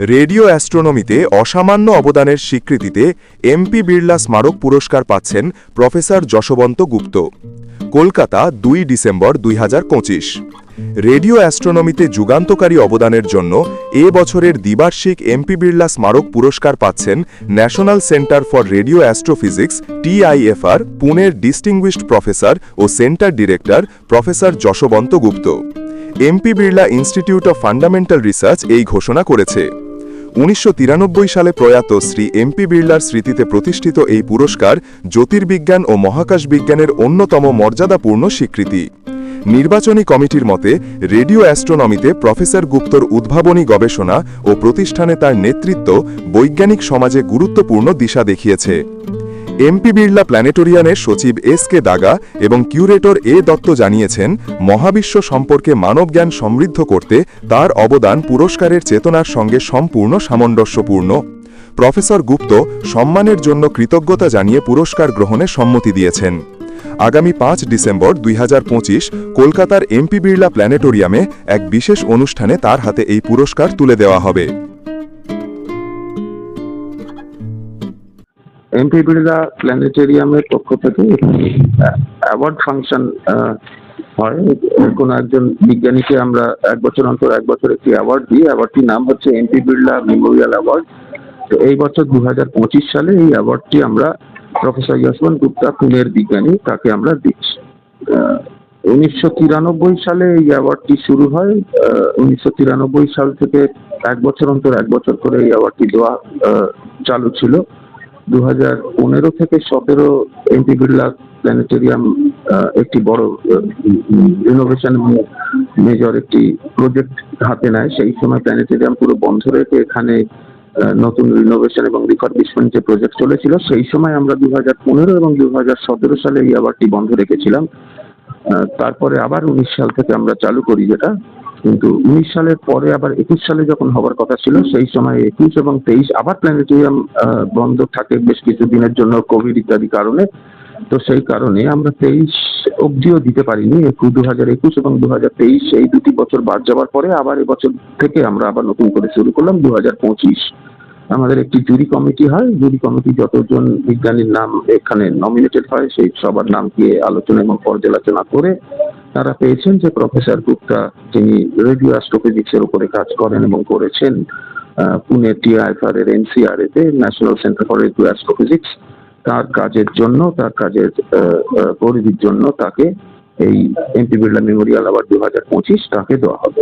Radio অ্যাস্ট্রোনমিতে অসামান্য অবদানের স্বীকৃতিতে MP Birla স্মারক পুরস্কার পাচ্ছেন প্রফেসর যশবন্ত গুপ্ত। কলকাতা, দুই ডিসেম্বর দুই হাজার পঁচিশ। রেডিও অ্যাস্ট্রোনমিতে যুগান্তকারী অবদানের জন্য এ বছরের দ্বিবার্ষিক এমপি বিড়লা স্মারক পুরস্কার পাচ্ছেন national centre for radio astrophysics, TIFR, পুনের distinguished professor O centre director professor Jaswant Gupta. MP Birla institute of fundamental research এই ঘোষণা করেছে। উনিশশো তিরানব্বই সালে প্রয়াত শ্রী এমপি বিড়লার স্মৃতিতে প্রতিষ্ঠিত এই পুরস্কার জ্যোতির্বিজ্ঞান ও মহাকাশ বিজ্ঞানের অন্যতম মর্যাদাপূর্ণ স্বীকৃতি। নির্বাচনী কমিটির মতে, রেডিও অ্যাস্ট্রোনমিতে প্রফেসর গুপ্তর উদ্ভাবনী গবেষণা ও প্রতিষ্ঠানে তার নেতৃত্ব বৈজ্ঞানিক সমাজে গুরুত্বপূর্ণ দিশা দেখিয়েছে। এমপি বিড়লা প্ল্যানেটোরিয়ানের সচিব এস কে দাগা এবং কিউরেটর এ দত্ত জানিয়েছেন, মহাবিশ্ব সম্পর্কে মানবজ্ঞান সমৃদ্ধ করতে তার অবদান পুরস্কারের চেতনার সঙ্গে সম্পূর্ণ সামঞ্জস্যপূর্ণ। প্রফেসর গুপ্ত সম্মানের জন্য কৃতজ্ঞতা জানিয়ে পুরস্কার গ্রহণে সম্মতি দিয়েছেন। আগামী পাঁচ ডিসেম্বর দুই হাজার পঁচিশ কলকাতার এমপি বিড়লা প্ল্যানেটোরিয়ামে এক বিশেষ অনুষ্ঠানে তার হাতে এই পুরস্কার তুলে দেওয়া হবে। এমপি বিড়লা প্ল্যানেটেরিয়ামের পক্ষ থেকে অ্যাওয়ার্ড ফাংশন হয়। কোনো একজন বিজ্ঞানীকে আমরা এক বছর অন্তর এক বছর একটি অ্যাওয়ার্ড দিই। অ্যাওয়ার্ডটির নাম হচ্ছে এমপি বিড়লা মেমোরিয়াল অ্যাওয়ার্ড। তো এই বছর দু হাজার পঁচিশ সালে এই অ্যাওয়ার্ডটি আমরা প্রফেসর যশবন্ত গুপ্তা পুনের বিজ্ঞানী, তাকে আমরা দিচ্ছি। উনিশশো তিরানব্বই সালে এই অ্যাওয়ার্ডটি শুরু হয়। উনিশশো তিরানব্বই সাল থেকে এক বছর অন্তর এক বছর করে এই অ্যাওয়ার্ডটি দেওয়া চালু ছিল। দু হাজার পনেরো থেকে সতেরো এমপি বিড়লা প্ল্যানেটেরিয়াম একটি বড় রিনোভেশন মেজর একটি প্রজেক্ট হাতে নেয়। সেই সময় প্ল্যানেটেরিয়াম পুরো বন্ধ রেখে এখানে নতুন রিনোভেশন এবং রিফারবিশমেন্ট যে প্রজেক্ট চলেছিল, সেই সময় আমরা দু হাজার পনেরো এবং দু হাজার সতেরো সালে এই অ্যাওয়ার্ডটি বন্ধ রেখেছিলাম। তারপরে আবার উনিশ সাল থেকে আমরা চালু করি যেটা। কিন্তু উনিশ সালের পরে আবার একুশ সালে যখন হবার কথা ছিল, সেই সময় একুশ এবং তেইশ আবার প্ল্যানেটোরিয়াম বন্ধ থাকে বেশ কিছু দিনের জন্য কোভিড ইত্যাদি কারণে। তো সেই কারণে আমরা তেইশ অবধিও দিতে পারিনি দু হাজার একুশ এবং দু হাজার তেইশ, এই দুটি বছর বাদ যাওয়ার পরে আবার এবছর থেকে আমরা আবার নতুন করে শুরু করলাম দু হাজার পঁচিশ। আমাদের একটি জুরি কমিটি হয়, জুরি কমিটি যতজন বিজ্ঞানীর নাম এখানে নমিনেটেড হয়, সেই সবার নামকে আলোচনা এবং পর্যালোচনা করে তারা পেয়েছেন যে প্রফেসর গুপ্তা, যিনি রেডিও অ্যাস্ট্রোফিজিক্স এর উপরে কাজ করেন এবং করেছেন পুনে টিআইএফআর এর এনসিআর এতে, national centre for radio astrophysics, তার কাজের জন্য, তার কাজের পরিধির জন্য তাকে এই এমপি বিড়লা মেমোরিয়াল অ্যাওয়ার্ড দু হাজার পঁচিশ তাকে দেওয়া হবে।